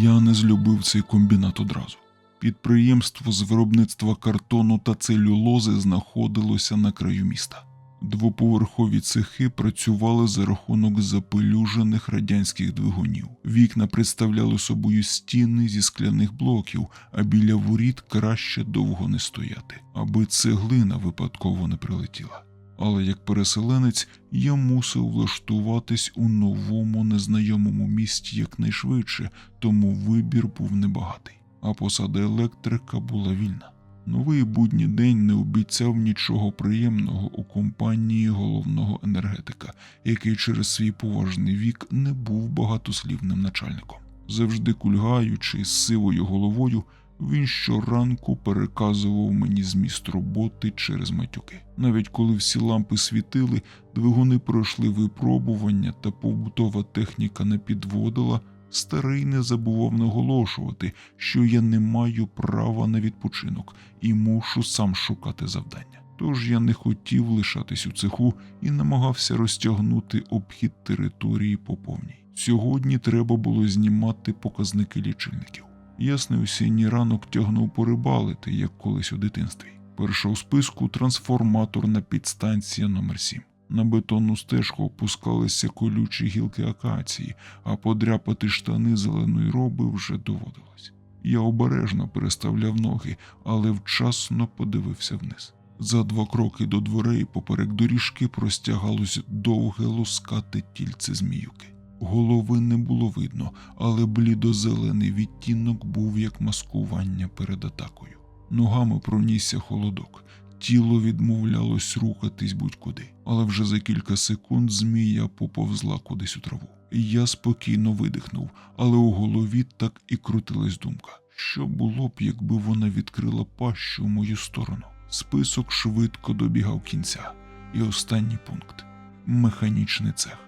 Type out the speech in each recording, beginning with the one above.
Я не злюбив цей комбінат одразу. Підприємство з виробництва картону та целюлози знаходилося на краю міста. Двоповерхові цехи працювали за рахунок запелюжених радянських двигунів. Вікна представляли собою стіни зі скляних блоків, а біля воріт краще довго не стояти, аби цеглина випадково не прилетіла. Але як переселенець я мусив влаштуватись у новому незнайомому місті якнайшвидше, тому вибір був небагатий, а посада електрика була вільна. Новий будній день не обіцяв нічого приємного у компанії головного енергетика, який через свій поважний вік не був багатослівним начальником. Завжди кульгаючи з сивою головою, він щоранку переказував мені зміст роботи через матюки. Навіть коли всі лампи світили, двигуни пройшли випробування та побутова техніка не підводила, старий не забував наголошувати, що я не маю права на відпочинок і мушу сам шукати завдання. Тож я не хотів лишатись у цеху і намагався розтягнути обхід території по повній. Сьогодні треба було знімати показники лічильників. Ясний осінній ранок тягнув порибалити, як колись у дитинстві. Перша у списку трансформаторна підстанція номер 7 На бетонну стежку опускалися колючі гілки акації, а подряпати штани зеленої роби вже доводилось. Я обережно переставляв ноги, але вчасно подивився вниз. За два кроки до дверей поперек доріжки простягалось довге лускате тільце зміюки. Голови не було видно, але блідозелений відтінок був як маскування перед атакою. Ногами пронісся холодок, тіло відмовлялось рухатись будь-куди, але вже за кілька секунд змія поповзла кудись у траву. Я спокійно видихнув, але у голові так і крутилась думка. Що було б, якби вона відкрила пащу в мою сторону? Список швидко добігав кінця. І останній пункт механічний цех.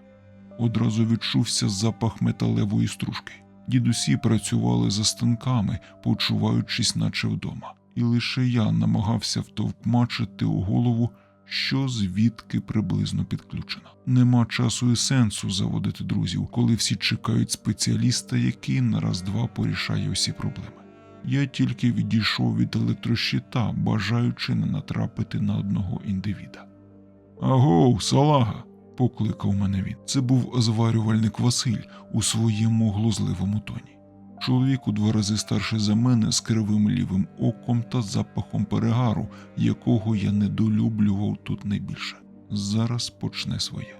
Одразу відчувся запах металевої стружки. Дідусі працювали за станками, почуваючись, наче вдома, і лише я намагався втовкмачити у голову, що звідки приблизно підключено. Нема часу і сенсу заводити друзів, коли всі чекають спеціаліста, який на раз-два порішає усі проблеми. Я тільки відійшов від електрощита, бажаючи не натрапити на одного індивіда. Агоу, салага! Покликав мене він. Це був зварювальник Василь у своєму глузливому тоні. Чоловік у два рази старший за мене з кривим лівим оком та запахом перегару, якого я недолюблював тут найбільше. Зараз почне своє.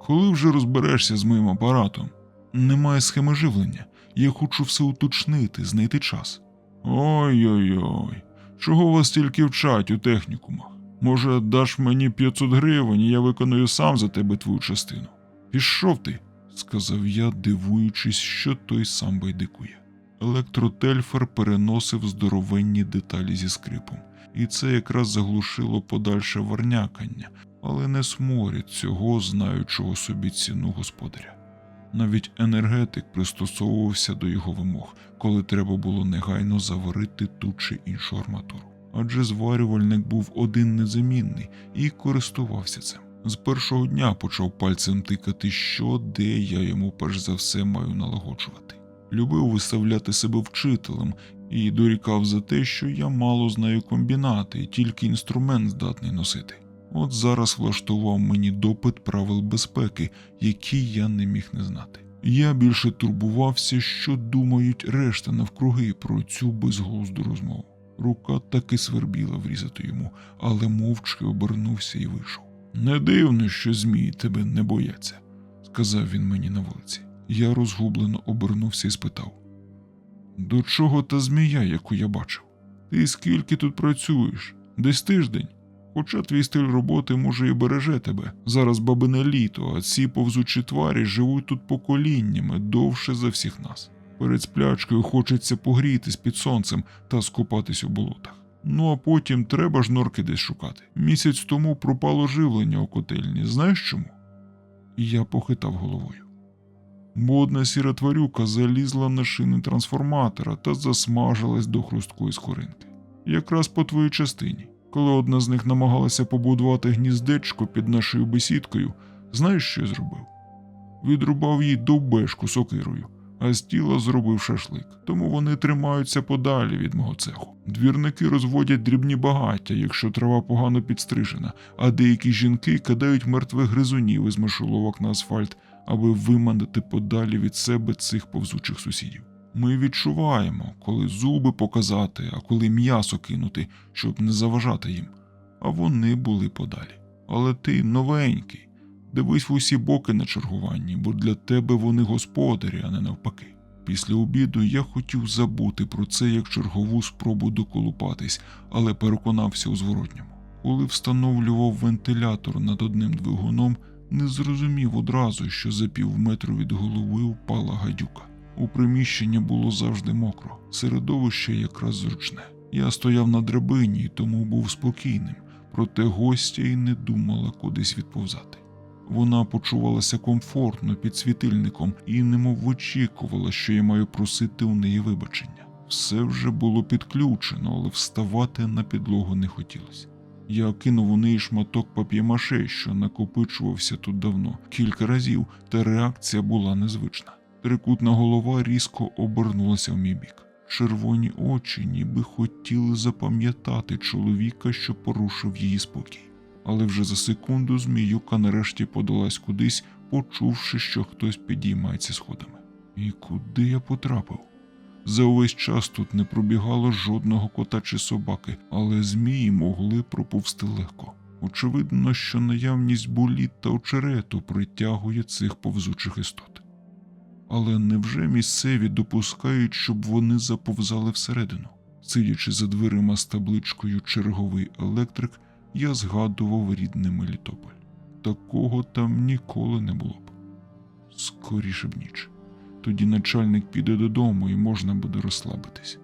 Коли вже розберешся з моїм апаратом? Немає схеми живлення. Я хочу все уточнити, знайти час. Ой-ой-ой, чого вас тільки вчать у технікумах? Може, даш мені 500 гривень, і я виконую сам за тебе твою частину. Пішов ти, сказав я, дивуючись, що той сам байдикує. Електротельфер переносив здоровенні деталі зі скрипом, і це якраз заглушило подальше варнякання, але не сморід цього знаючого собі ціну господаря. Навіть енергетик пристосовувався до його вимог, коли треба було негайно заварити ту чи іншу арматуру адже зварювальник був один незамінний і користувався цим. З першого дня почав пальцем тикати, що де я йому перш за все маю налагоджувати. Любив виставляти себе вчителем і дорікав за те, що я мало знаю комбінати і тільки інструмент здатний носити. От зараз влаштував мені допит правил безпеки, які я не міг не знати. Я більше турбувався, що думають решта навкруги про цю безглузду розмову. Рука таки свербіла врізати йому, але мовчки обернувся і вийшов. Не дивно, що змії тебе не бояться, сказав він мені на вулиці. Я розгублено обернувся і спитав: До чого та змія, яку я бачив? Ти скільки тут працюєш? Десь тиждень? Хоча твій стиль роботи, може, і береже тебе. Зараз бабине літо, а ці повзучі тварі живуть тут поколіннями довше за всіх нас. Перед сплячкою хочеться погрітись під сонцем та скупатись у болотах. Ну а потім треба ж норки десь шукати. Місяць тому пропало живлення у котельні. Знаєш чому? І я похитав головою. Бо одна сіра тварюка залізла на шини трансформатора та засмажилась до хрусткої скоринки. Якраз по твоїй частині. Коли одна з них намагалася побудувати гніздечко під нашою бесідкою, знаєш, що я зробив? Відрубав їй довбешку сокирою а з тіла зробив шашлик. Тому вони тримаються подалі від мого цеху. Двірники розводять дрібні багаття, якщо трава погано підстрижена, а деякі жінки кидають мертвих гризунів із мишоловок на асфальт, аби виманити подалі від себе цих повзучих сусідів. Ми відчуваємо, коли зуби показати, а коли м'ясо кинути, щоб не заважати їм. А вони були подалі. Але ти новенький. Дивись в усі боки на чергуванні, бо для тебе вони господарі, а не навпаки. Після обіду я хотів забути про це як чергову спробу доколупатись, але переконався у зворотньому. Коли встановлював вентилятор над одним двигуном, не зрозумів одразу, що за півметру від голови впала гадюка. У приміщенні було завжди мокро, середовище якраз зручне. Я стояв на драбині, тому був спокійним, проте гостя й не думала кудись відповзати. Вона почувалася комфортно під світильником і немов вичікувала, що я маю просити у неї вибачення. Все вже було підключено, але вставати на підлогу не хотілося. Я кинув у неї шматок пап'ємаше, що накопичувався тут давно, кілька разів, та реакція була незвична. Трикутна голова різко обернулася в мій бік. Червоні очі ніби хотіли запам'ятати чоловіка, що порушив її спокій. Але вже за секунду зміюка нарешті подалась кудись, почувши, що хтось підіймається сходами. І куди я потрапив? За увесь час тут не пробігало жодного кота чи собаки, але змії могли проповсти легко. Очевидно, що наявність боліт та очерету притягує цих повзучих істот. Але невже місцеві допускають, щоб вони заповзали всередину? Сидячи за дверима з табличкою Черговий електрик, я згадував рідний Мелітополь. Такого там ніколи не було б. Скоріше б ніч. Тоді начальник піде додому і можна буде розслабитись.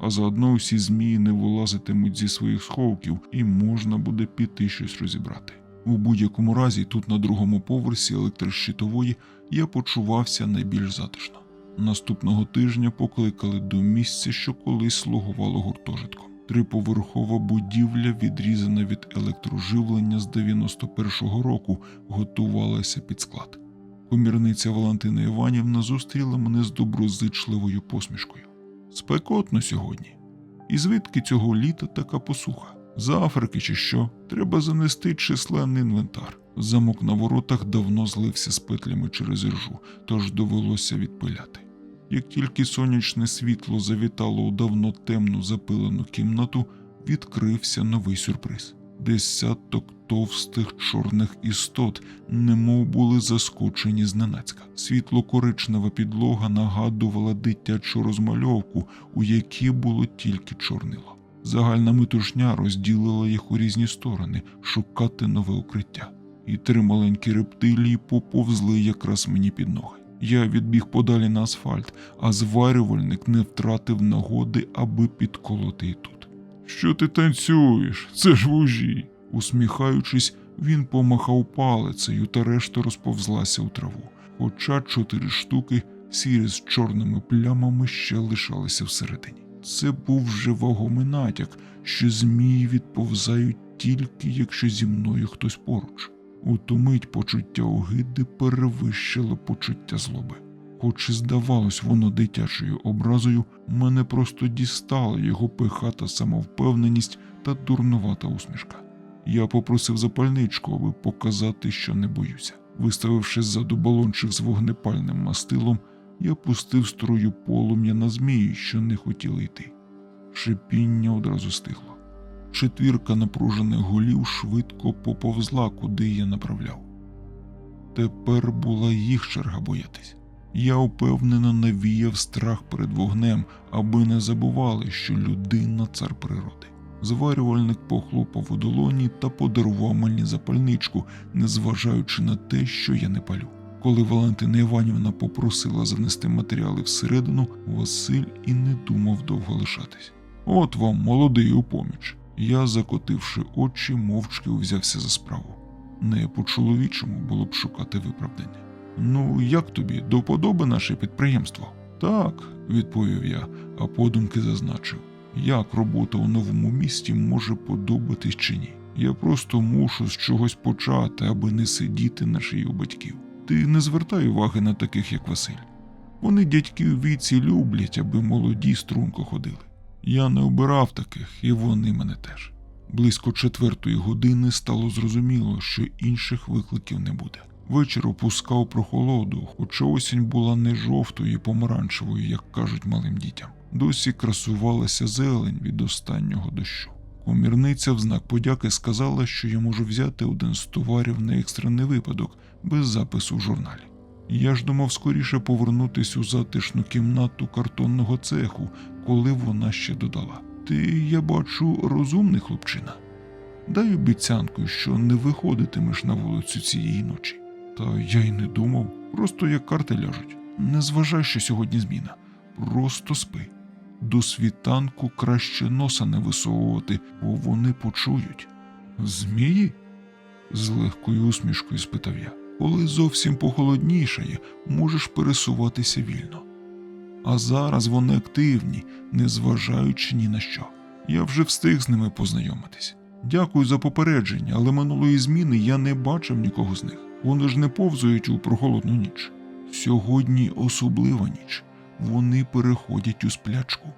А заодно усі змії не вилазитимуть зі своїх сховків і можна буде піти щось розібрати. У будь-якому разі, тут на другому поверсі електрощитової я почувався найбільш затишно. Наступного тижня покликали до місця, що колись слугувало гуртожитком. Триповерхова будівля, відрізана від електроживлення з 91-го року, готувалася під склад. Комірниця Валентина Іванівна зустріла мене з доброзичливою посмішкою. Спекотно сьогодні. І звідки цього літа така посуха? З Африки чи що? Треба занести численний інвентар. Замок на воротах давно злився з петлями через іржу, тож довелося відпиляти. Як тільки сонячне світло завітало у давно темну запилену кімнату, відкрився новий сюрприз. Десяток товстих чорних істот, немов були заскочені зненацька. Світло-коричнева підлога нагадувала дитячу розмальовку, у якій було тільки чорнило. Загальна метушня розділила їх у різні сторони шукати нове укриття. І три маленькі рептилії поповзли якраз мені під ноги. Я відбіг подалі на асфальт, а зварювальник не втратив нагоди, аби підколоти тут. Що ти танцюєш? Це ж вужі. Усміхаючись, він помахав палицею та решта розповзлася у траву. Хоча чотири штуки, сірі з чорними плямами, ще лишалися всередині. Це був вже вагомий натяк, що змії відповзають тільки якщо зі мною хтось поруч. У ту мить почуття огиди перевищило почуття злоби. Хоч і здавалось воно дитячою образою, мене просто дістала його пихата самовпевненість та дурнувата усмішка. Я попросив запальничку, аби показати, що не боюся. Виставивши ззаду балончик з вогнепальним мастилом, я пустив струю полум'я на змії, що не хотіли йти. Шипіння одразу стихло. Четвірка напружених голів швидко поповзла, куди я направляв. Тепер була їх черга боятись. Я упевнено навіяв страх перед вогнем, аби не забували, що людина цар природи. Зварювальник похлопав у долоні та подарував мені запальничку, незважаючи на те, що я не палю. Коли Валентина Іванівна попросила занести матеріали всередину, Василь і не думав довго лишатись. От вам, молодий у поміч. Я, закотивши очі, мовчки узявся за справу. Не по-чоловічому було б шукати виправдання. Ну, як тобі, до вподоби наше підприємство? Так, відповів я, а подумки зазначив, як робота у новому місті може подобатись чи ні. Я просто мушу з чогось почати, аби не сидіти на шиї у батьків. Ти не звертай уваги на таких, як Василь. Вони дядьки у віці люблять, аби молоді струнко ходили. Я не обирав таких, і вони мене теж. Близько четвертої години стало зрозуміло, що інших викликів не буде. Вечір опускав прохолоду, хоча осінь була не жовтою і помаранчевою, як кажуть малим дітям. Досі красувалася зелень від останнього дощу. Комірниця в знак подяки сказала, що я можу взяти один з товарів на екстрений випадок без запису в журналі. Я ж думав скоріше повернутись у затишну кімнату картонного цеху, коли вона ще додала. Ти, я бачу, розумний хлопчина. Дай обіцянку, що не виходитимеш на вулицю цієї ночі. Та я й не думав, просто як карти ляжуть. Не зважай, що сьогодні зміна. Просто спи. До світанку краще носа не висовувати, бо вони почують. Змії? з легкою усмішкою спитав я. Коли зовсім похолоднішає, можеш пересуватися вільно. А зараз вони активні, незважаючи ні на що. Я вже встиг з ними познайомитись. Дякую за попередження, але минулої зміни я не бачив нікого з них. Вони ж не повзають у прохолодну ніч. Сьогодні особлива ніч. Вони переходять у сплячку.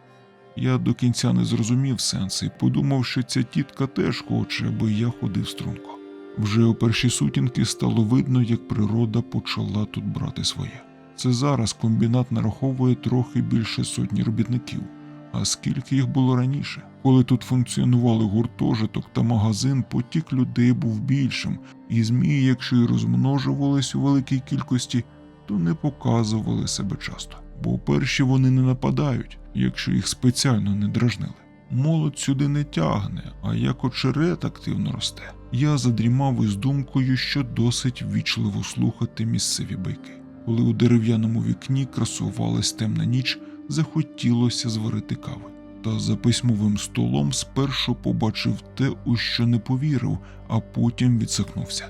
Я до кінця не зрозумів сенс і подумав, що ця тітка теж хоче, аби я ходив струнко. Вже у перші сутінки стало видно, як природа почала тут брати своє. Це зараз комбінат нараховує трохи більше сотні робітників. А скільки їх було раніше? Коли тут функціонували гуртожиток та магазин, потік людей був більшим, і змії, якщо й розмножувались у великій кількості, то не показували себе часто. Бо перші вони не нападають, якщо їх спеціально не дражнили. Молодь сюди не тягне, а як очерет активно росте. Я задрімав із думкою, що досить ввічливо слухати місцеві байки. Коли у дерев'яному вікні красувалась темна ніч, захотілося зварити кави. Та за письмовим столом спершу побачив те, у що не повірив, а потім відсахнувся.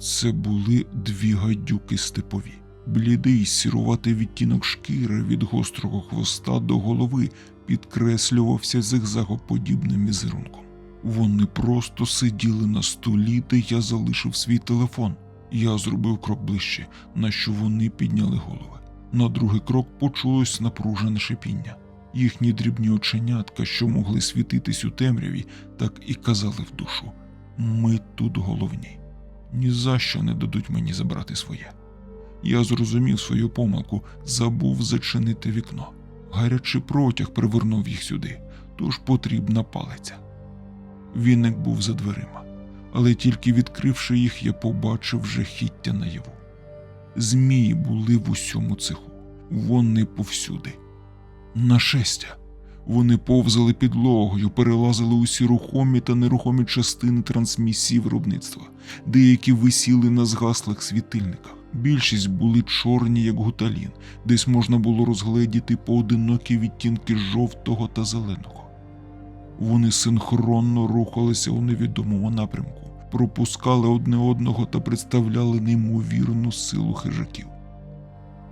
Це були дві гадюки степові. Блідий сіруватий відтінок шкіри від гострого хвоста до голови підкреслювався зигзагоподібним візерунком. Вони просто сиділи на столі, де я залишив свій телефон. Я зробив крок ближче, на що вони підняли голови. На другий крок почулось напружене шипіння. Їхні дрібні оченятка, що могли світитись у темряві, так і казали в душу: ми тут головні. Ні за що не дадуть мені забрати своє. Я зрозумів свою помилку, забув зачинити вікно. Гарячий протяг привернув їх сюди, тож потрібна палиця. Віник був за дверима, але тільки відкривши їх, я побачив жахіття наяву. Змії були в усьому цеху, вони повсюди. Нашестя. Вони повзали підлогою, перелазили усі рухомі та нерухомі частини трансмісії виробництва, деякі висіли на згаслих світильниках. Більшість були чорні, як гуталін, десь можна було розгледіти поодинокі відтінки жовтого та зеленого. Вони синхронно рухалися у невідомому напрямку, пропускали одне одного та представляли неймовірну силу хижаків.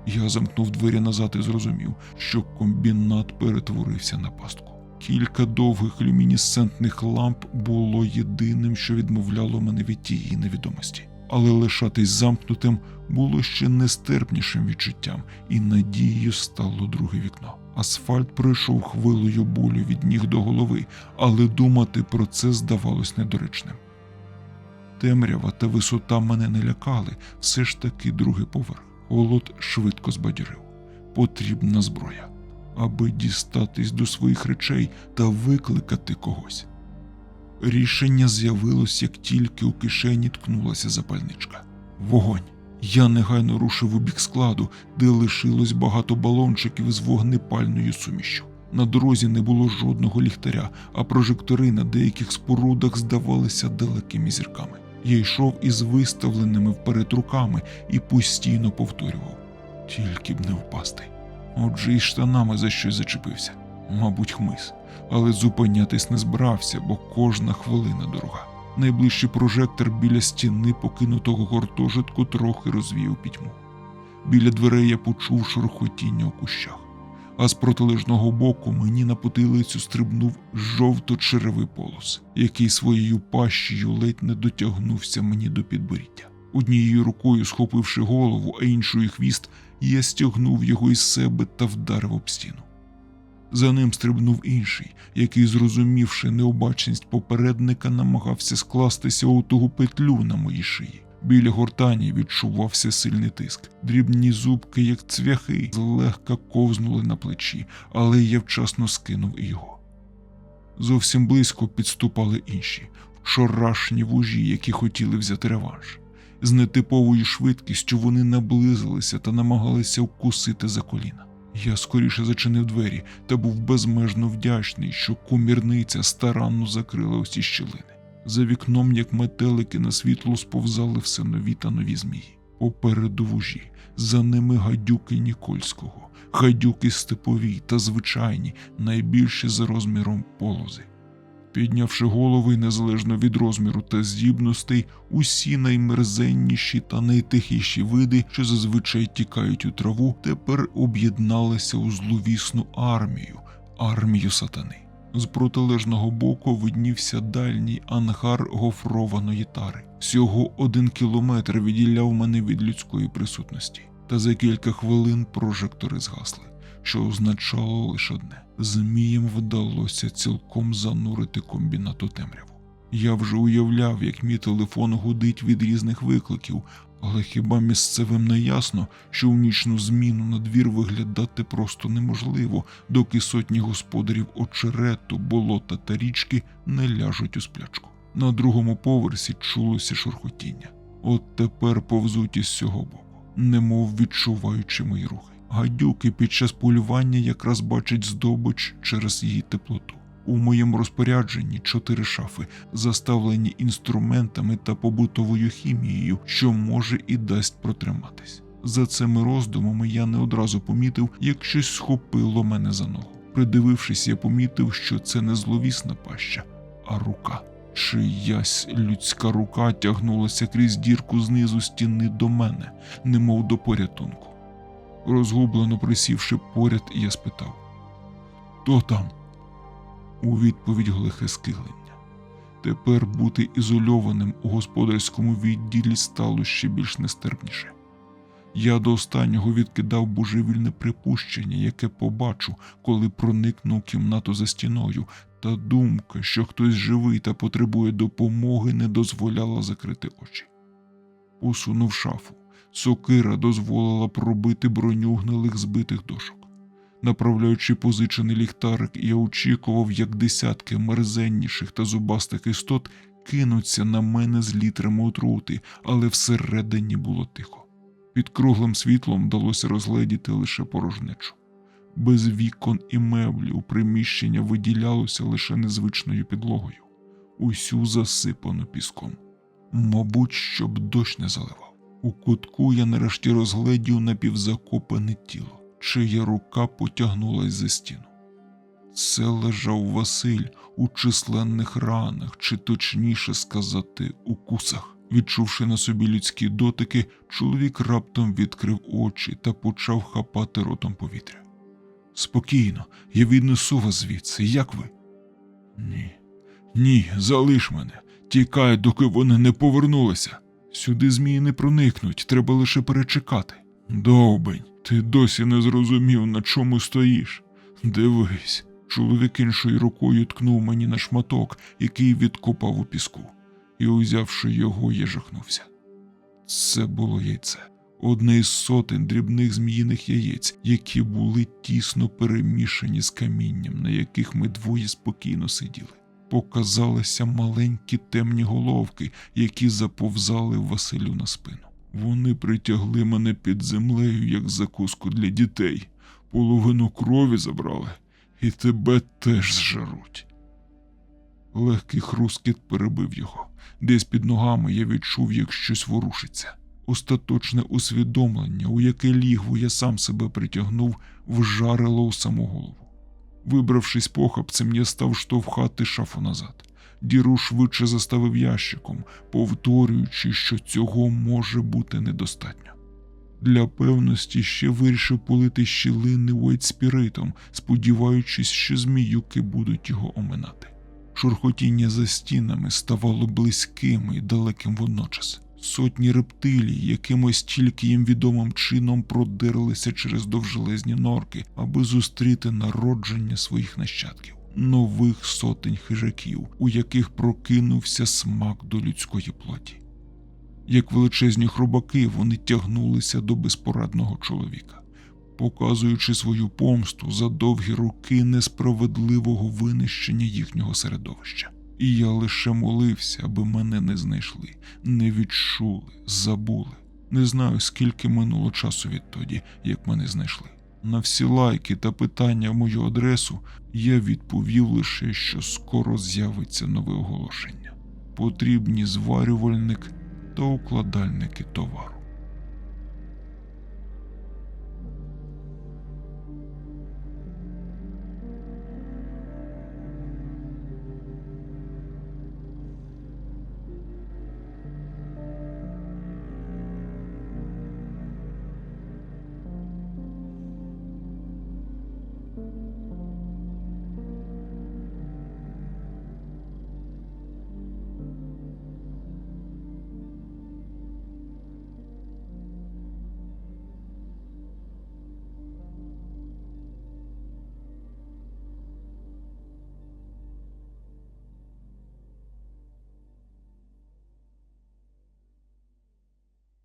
Я замкнув двері назад і зрозумів, що комбінат перетворився на пастку. Кілька довгих люмінесцентних ламп було єдиним, що відмовляло мене від тієї невідомості. Але лишатись замкнутим було ще нестерпнішим відчуттям, і надією стало друге вікно. Асфальт пройшов хвилею болю від ніг до голови, але думати про це здавалось недоречним. Темрява та висота мене не лякали, все ж таки другий поверх. Холод швидко збадьорив. Потрібна зброя, аби дістатись до своїх речей та викликати когось. Рішення з'явилось, як тільки у кишені ткнулася запальничка. Вогонь. Я негайно рушив у бік складу, де лишилось багато балончиків з вогнепальною сумішю. На дорозі не було жодного ліхтаря, а прожектори на деяких спорудах здавалися далекими зірками. Я йшов із виставленими вперед руками і постійно повторював тільки б не впасти. Отже, і штанами за щось зачепився, мабуть, хмиз, але зупинятись не збирався, бо кожна хвилина дорога. Найближчий прожектор біля стіни покинутого гуртожитку трохи розвіяв пітьму. Біля дверей я почув шурхотіння у кущах, а з протилежного боку мені на потилицю стрибнув жовто-черевий полос, який своєю пащею ледь не дотягнувся мені до підборіддя. Однією рукою схопивши голову, а іншою хвіст, Я стягнув його із себе та вдарив об стіну. За ним стрибнув інший, який, зрозумівши необачність попередника, намагався скластися у тугу петлю на моїй шиї. Біля гортані відчувався сильний тиск. Дрібні зубки, як цвяхи, злегка ковзнули на плечі, але я вчасно скинув його. Зовсім близько підступали інші, вчорашні вужі, які хотіли взяти реванш. З нетиповою швидкістю вони наблизилися та намагалися вкусити за коліна. Я скоріше зачинив двері та був безмежно вдячний, що кумірниця старанно закрила усі щілини. За вікном, як метелики на світло, сповзали все нові та нові змії. Попереду вужі, за ними гадюки Нікольського, гадюки степові та звичайні, найбільші за розміром полози. Піднявши голови незалежно від розміру та здібностей, усі наймерзенніші та найтихіші види, що зазвичай тікають у траву, тепер об'єдналися у зловісну армію, армію сатани. З протилежного боку виднівся дальній ангар гофрованої тари. Всього один кілометр відділяв мене від людської присутності, та за кілька хвилин прожектори згасли, що означало лише одне: зміям вдалося цілком занурити комбінат у темряву. Я вже уявляв, як мій телефон гудить від різних викликів, але хіба місцевим не ясно, що в нічну зміну на двір виглядати просто неможливо, доки сотні господарів очерету, болота та річки не ляжуть у сплячку. На другому поверсі чулося шурхотіння. От тепер повзуть із цього боку, немов відчуваючи мої рухи. Гадюки під час полювання якраз бачать здобич через її теплоту. У моєму розпорядженні чотири шафи, заставлені інструментами та побутовою хімією, що може і дасть протриматись. За цими роздумами я не одразу помітив, як щось схопило мене за ногу. Придивившись, я помітив, що це не зловісна паща, а рука. Чиясь людська рука тягнулася крізь дірку знизу стіни до мене, немов до порятунку. Розгублено присівши поряд, я спитав: Хто там? У відповідь глухе скиглення. Тепер бути ізольованим у господарському відділі стало ще більш нестерпніше. Я до останнього відкидав божевільне припущення, яке побачу, коли проникну в кімнату за стіною, та думка, що хтось живий та потребує допомоги, не дозволяла закрити очі. Усунув шафу. Сокира дозволила пробити броню гнилих збитих дошок. Направляючи позичений ліхтарик, я очікував, як десятки мерзенніших та зубастих істот кинуться на мене з літрами отрути, але всередині було тихо. Під круглим світлом вдалося розгледіти лише порожнечу. Без вікон і меблів приміщення виділялося лише незвичною підлогою, усю засипану піском. Мабуть, щоб дощ не заливав. У кутку я нарешті розгледів напівзакопане тіло, чия рука потягнулась за стіну. Це лежав Василь у численних ранах, чи точніше сказати, укусах. Відчувши на собі людські дотики, чоловік раптом відкрив очі та почав хапати ротом повітря. Спокійно, я віднесу вас звідси, як ви? Ні, ні, залиш мене. Тікай, доки вони не повернулися. Сюди змії не проникнуть, треба лише перечекати. Довбень, ти досі не зрозумів, на чому стоїш. Дивись, чоловік іншою рукою ткнув мені на шматок, який відкопав у піску, і, узявши його, я жахнувся. Це було яйце, одне із сотень дрібних зміїних яєць, які були тісно перемішані з камінням, на яких ми двоє спокійно сиділи показалися маленькі темні головки, які заповзали Василю на спину. Вони притягли мене під землею, як закуску для дітей, половину крові забрали, і тебе теж зжаруть. Легкий хрускіт перебив його. Десь під ногами я відчув, як щось ворушиться. Остаточне усвідомлення, у яке лігву я сам себе притягнув, вжарило у саму голову. Вибравшись похапцем, я став штовхати шафу назад. Діру швидше заставив ящиком, повторюючи, що цього може бути недостатньо. Для певності ще вирішив полити щілини Уейтспіритом, сподіваючись, що зміюки будуть його оминати. Шурхотіння за стінами ставало близьким і далеким водночас. Сотні рептилій, якимось тільки їм відомим чином продерлися через довжелезні норки, аби зустріти народження своїх нащадків, нових сотень хижаків, у яких прокинувся смак до людської плоті. Як величезні хробаки, вони тягнулися до безпорадного чоловіка, показуючи свою помсту за довгі роки несправедливого винищення їхнього середовища. І я лише молився, аби мене не знайшли, не відчули, забули. Не знаю, скільки минуло часу відтоді, як мене знайшли. На всі лайки та питання в мою адресу я відповів лише, що скоро з'явиться нове оголошення. Потрібні зварювальник та укладальники товару.